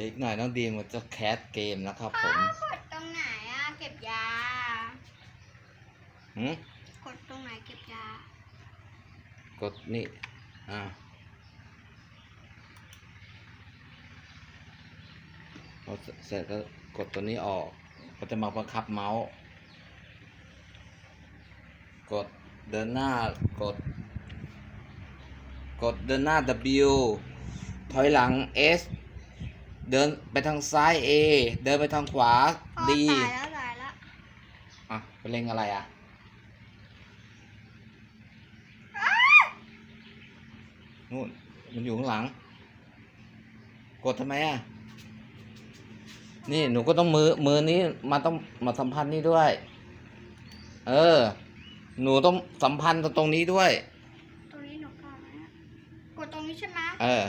ดี๋ยวอีกหน่อยน้องดีมมันจะแคสเกมนะครับผม กดตรงไหนอะเก็บยา หืมกดตรงไหนเก็บยา กดนี่ อ่า พอเสร็จก็กดตัวนี้ออก ก็จะมาบังคับเมาส์ กดเดินหน้ากด กดเดินหน้า W ถอยหลัง S เดินไปทางซ้าย A เดินไปทางขวาพ่อ D ตายแล้วตายแล้วอะไปเล็งอะไรอะนู่นมันอยู่ข้างหลัง กดทำไมอะ นี่หนูก็ต้องมือมือนี้มาต้องมาสัมพันธ์นี่ด้วย เออ หนูต้องสัมพันธ์ตรงนี้ด้วย ตรงนี้หนูกดไหมอะกดตรงนี้ใช่ไหมเออ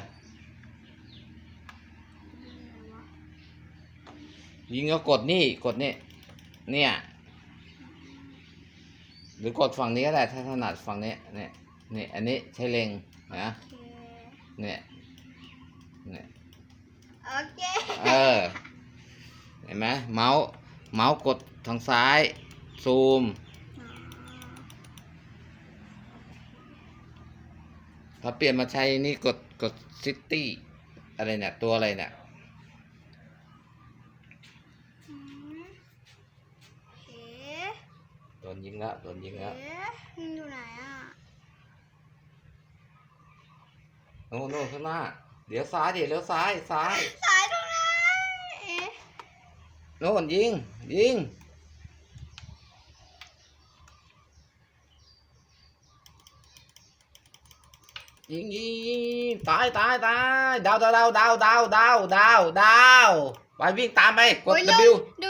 ยิงก็กดนี่กดนี่เนี่ย หรือกดฝั่งนี้ก็ได้ถ้าถนัดฝั่งนี้เนี่ยนี่อันนี้ใช้เล็งนะโอเคเนี่ยเนี่ยโอเคเออเห็นไหมเมาส์เมาส์กดทางซ้าย ซูมถ้าเปลี่ยนมาใช้นี่กดกดซิตี้อะไรเนี่ย ตัวอะไรเนี่ย ยิงละโดนยิงละเอ๊ะมันอยู่ไหนอะโน่นโน่นข้างหน้าเดี๋ยวซ้ายเดี๋ยวเลี้ยวซ้ายซ้ายสายตรงไหนโน่นยิงยิงยิงยิงตายตายตายดาวดาวดาวดาวดาวดาวดาวไปวิ่งตามไปกด โอ้บิดู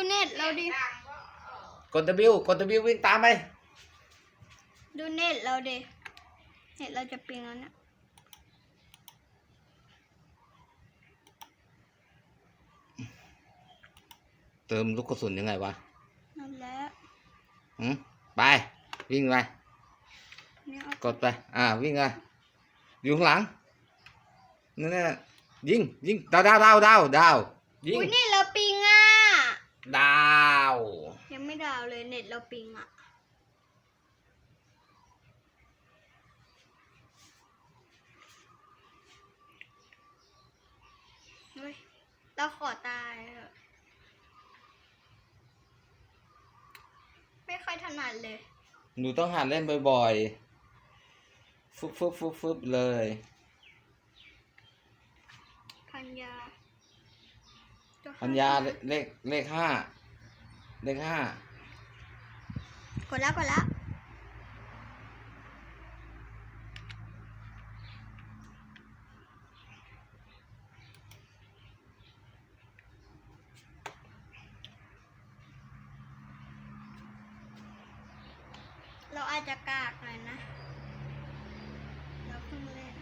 กด W กด W วิ่งตามไป ดูเน็ตเราดิเน็ตเราจะปิงแล้วเนี่ยเติมลูกกระสุนยังไงวะนั่นแหละหืมไป วิ่งไป เนี่ยเอากดไป อ่า วิ่งไปอยู่ข้างหลัง นั่นน่ะยิง ยิง ดาวดาวดาวดาวดาวยิง อุ้ยเน็ตเราปิงอะ ดาวยัง ไม่ดาวเลยเน็ตเราปิงอะเฮ้ยเราขอตายเถอะไม่ค่อยถนัดเลย หนูต้องหัดเล่นบ่อยๆฟึบฟึบฟึบฟึบเลยพันยาตัวปัญญาเลเลขเลขห้า เลขห้ากดแล้วกดแล้วเราอาจจะกากหน่อยนะ เราเพิ่งเล่น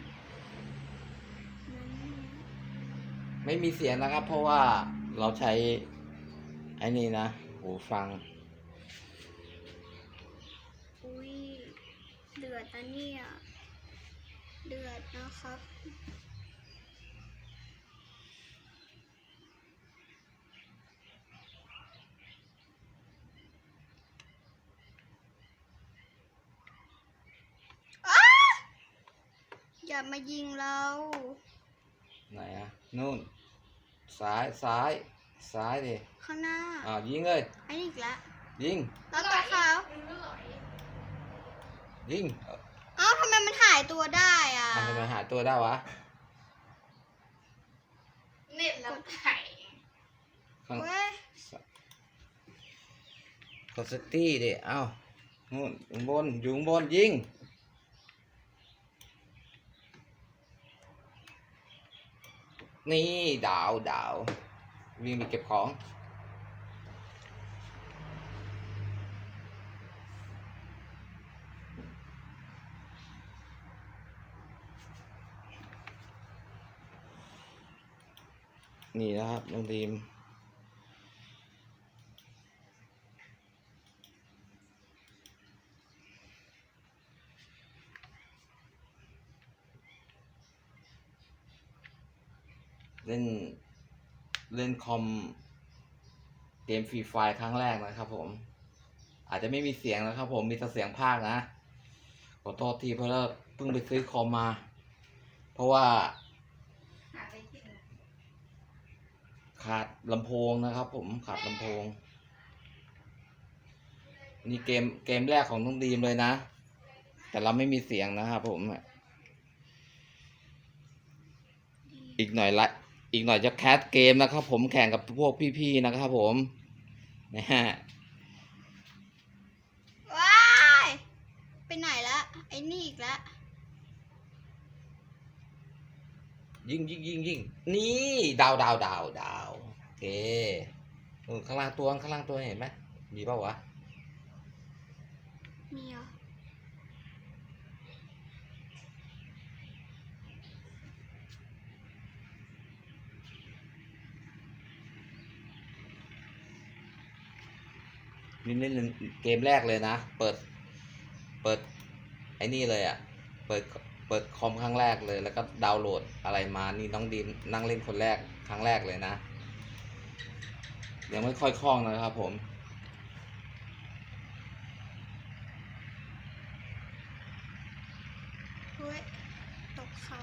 นั่นไม่มีเสียงนะครับ เพราะว่าเราใช้ไอ้นี่นะ หูฟัง อุ้ยเดือดนะเนี่ยเดือดนะครับอ้าอย่ามายิงเรา ไหนอะนู่น ซ้าย ซ้าย ซ้ายดิข้างหน้า อ่าวยิงเลยไอ้นี่อีกแล้วยิงเราตัวขาวยิงเอ้าทำไมมันหายตัวได้อะทำไมหาตัวได้วะเน็ตเราไข่ข้างเว้ย กดสตี้ดิเอ้านู่นอยู่ข้างบนอยู่ข้างบนยิงนี่ดาวดาว วิ่งไปเก็บของ นี่นะครับน้องดีมเล่น เล่นคอมเกมฟรีไฟครั้งแรกนะครับผม อาจจะไม่มีเสียงนะครับผมมีแต่เสียงภาคนะขอโทษทีเพราะว่าเพิ่งไปซื้อคอมมา เพราะว่า ขาดลำโพงนะครับผมขาดลำโพง นี่เกมเกมแรกของน้องดีมเลยนะ แต่เราไม่มีเสียงนะครับผมอีกหน่อยละ อีกหน่อยจะแคสเกมนะครับ ผมแข่งกับพวกพี่ๆนะครับผมนะฮะว้ายไปไหนละไอ้นี่อีกละยิงยิงยิงยิงนี่ดาวดาวดาวดาวโอเคนู่นข้างล่างตัวข้างล่างตัวเห็นไหมมีเปล่าวะมีเหรอ นี่นี่นเกมแรกเลยนะ เปิด เปิดไอ้นี่เลยอะ่ะ เปิด เปิดคอมครั้งแรกเลย แล้วก็ดาวน์โหลดอะไรมา นี่น้องดีมนั่งเล่นคนแรกครั้งแรกเลยนะ ยังไม่ค่อยคล่องนะครับผม เฮ้ยตกเขา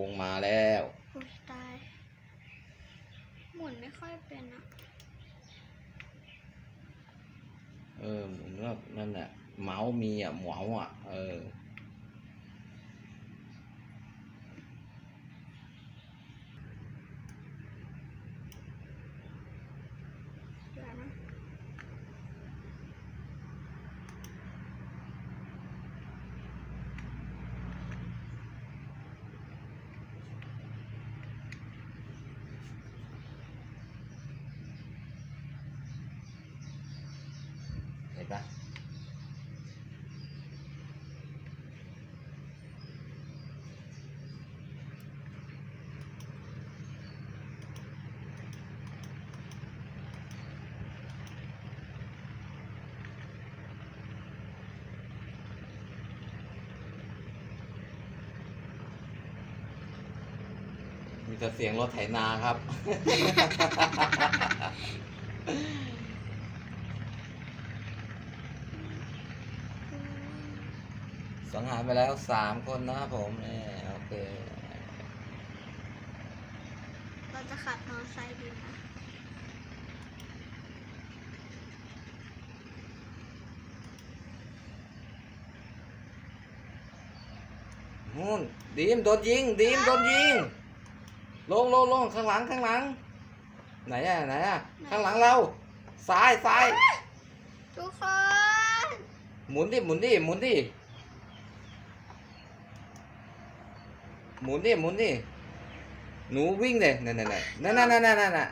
วงมาแล้วอุ้ยตาย หมุนไม่ค่อยเป็นอะเออเหมือนว่านั่นแหละเมาส์มีอะหมวอะ เออ เดี๋ยวนะ เห็น ปะมีแต่เสียงรถไถนาครับ อืม สังหารไปแล้วสามคนนะครับผมเนี่ยโอเค เราจะขับมอเตอร์ไซค์ดีนะนู่นดีมโดนยิงดีมโดนยิงลงลงลงข้างหลังข้างหลัง ไหนอะไหนอะข้างหลังเราซ้ายซ้ายทุกคน หมุนดิหมุนดิหมุนดิ มุนดิหมุนดิหนูวิ่งเลยนั่นนั่นนั่นนั่นนั่นนั่นนั่นน่ะ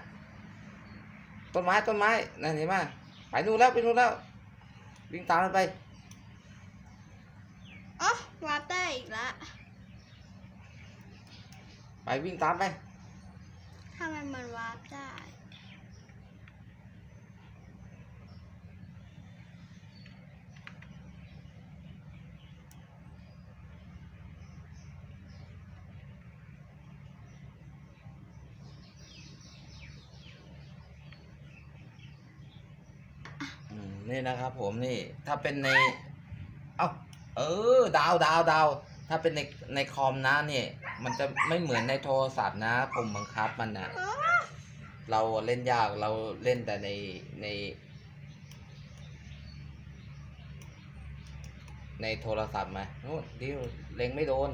ต้นไม้ต้นไม้นั่นเห็นไหมไปนู่นแล้วไปนู่นแล้ว วิ่งตามมันไปอ๋อวาร์ปได้อีกละไปวิ่งตามไปทำไมมันวาร์ปได้ นี่นะครับ ผมนี่ถ้าเป็นใน เอ้าเออ ดาวดาวดาวถ้าเป็นในในคอมนะเนี่ย มันจะไม่เหมือนในโทรศัพท์นะผมบังคับมันนะเราเล่นยากเราเล่นแต่ในในในโทรศัพท์มาโน่นดิวเล็งไม่โดน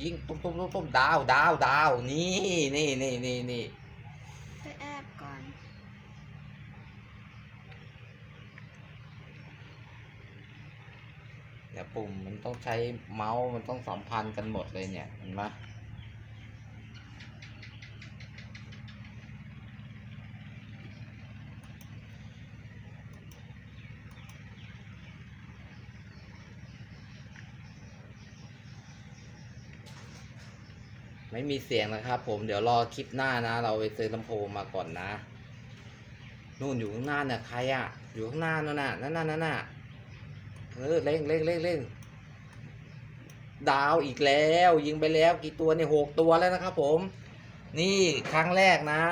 ยิงตุ้มตุ้มตุ้มตุ้มดาวดาวดาวนี่นี่นี่นี่นี่ แต่ปุ่มมันต้องใช้เมาส์มันต้องสัมพันธ์กันหมดเลยเนี่ยเห็นไหมไม่มีเสียงนะครับผมเดี๋ยวรอคลิปหน้านะ เราไปซื้อลำโพงมาก่อนนะนู่นอยู่ข้างหน้าเนี่ยใครอะอยู่ข้างหน้านั่นน่ะนั่นน่ะนั่นน่ะ เออเร่งเร่งเร่งเร่งดาวอีกแล้ว ยิงไปแล้วกี่ตัวเนี่ยหกตัวแล้วนะครับผม นี่ครั้งแรกนะ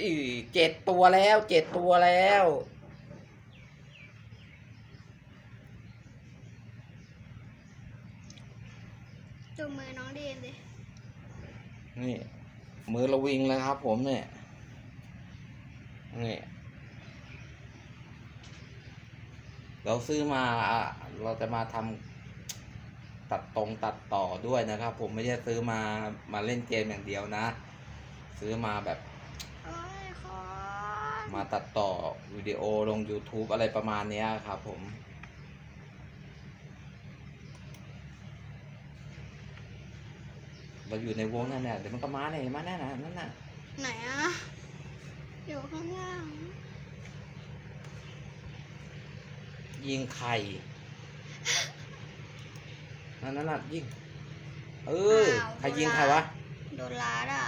อีเจ็ดตัวแล้วเจ็ดตัวแล้วดูมือน้องดีนดินี่ มือระวิงเลยครับผมเนี่ยนี่ เราซื้อมาอะเราจะมาทำตัดตรงตัดต่อด้วยนะครับ ผมไม่ใช่ซื้อมามาเล่นเกมอย่างเดียวนะ ซื้อมาแบบโอ้ยคอนมาตัดต่อวิดีโอลง YouTube อะไรประมาณเนี้ยครับผม เราอยู่ในวงนั่นแหละเดี๋ยวมันก็มาเนี่ยเห็นมาแน่น่ะนั่นน่ะไหนอะอยู่ข้างล่าง ยิงไข่นั่นนั่นน่ะยิง เออใครยิงใครวะ โดนลาดอะ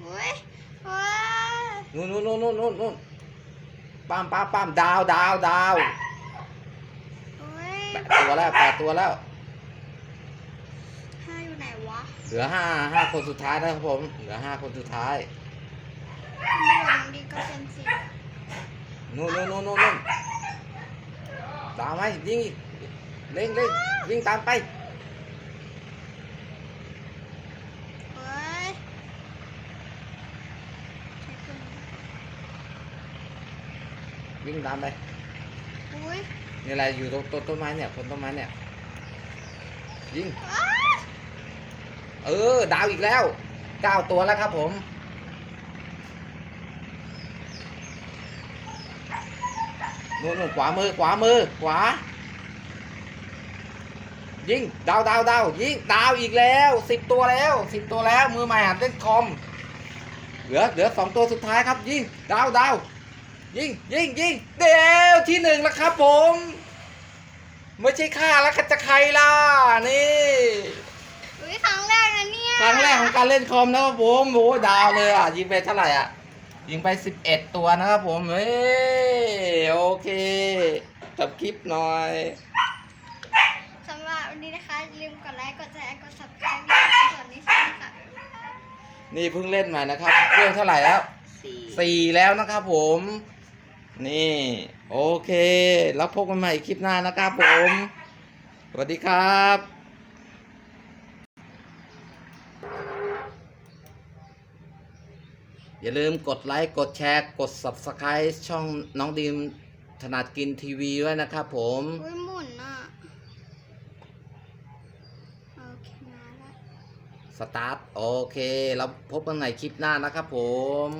โอ้ยโอ้ยนู่นนู่นนู่นนู่นนู่นนู่นปามปามปามดาวดาวดาวโอ้ยแปดตัวแล้วแปดตัวแล้ว ห้าอยู่ไหนวะ เหลือห้าห้าคนสุดท้ายนะครับผม เหลือห้าคนสุดท้ายไม่รู้น้อง ดีก็เป็นสิบอะนู่นนู่นนู่นนู่นนู่นตามไหมยิงอีกเร่งเร่งวิ่งตามไปโอ้ยใช้ปืนวิ่งตามไปอุ้ยนี่อะไรอยู่ตรงต้นต้นไม้เนี่ยคนต้นไม้เนี่ยยิงอ้าเออ ดาวอีกแล้วเก้าตัวแล้วครับผม นู่นนู่นขวามือขวามือขวา ยิงดาวดาวดาวยิงดาวอีกแล้วสิบตัวแล้วสิบตัวแล้วมือใหม่หัดเล่นคอม เหลือเหลือสองตัวสุดท้ายครับ ยิงดาวดาวยิงยิงยิงเดี๋ยวที่หนึ่งแล้วครับผมไม่ใช่ข้าแล้วจะใครล่ะนี่อุ้ยครั้งแรกนะเนี่ยครั้งแรกของการเล่นคอมนะครับผมโอ้ยดาวเลยอะยิงไปเท่าไหร่อะ ยิงไป 11 ตัวนะครับผม เฮ้ย โอเคจบคลิปหน่อยสำหรับวันนี้นะคะอย่าลืมกดไลค์ กดแชร์ กด subscribe และกดนี้ใช่ไหมคะนี่เพิ่งเล่นใหม่นะครับเรื่องเท่าไหร่แล้วสี่สี่แล้วนะครับผม นี่ โอเค แล้วพบกันใหม่คลิปหน้านะครับผม สวัสดีครับ อย่าลืมกดไลค์ กดแชร์ กด subscribe ช่องน้องดีมถนัดกินทีวีด้วยนะครับผม อุ้ยหมุนอะโอเคมาแล้วสตาร์ท โอเคแล้วพบกันใหม่คลิปหน้านะครับผม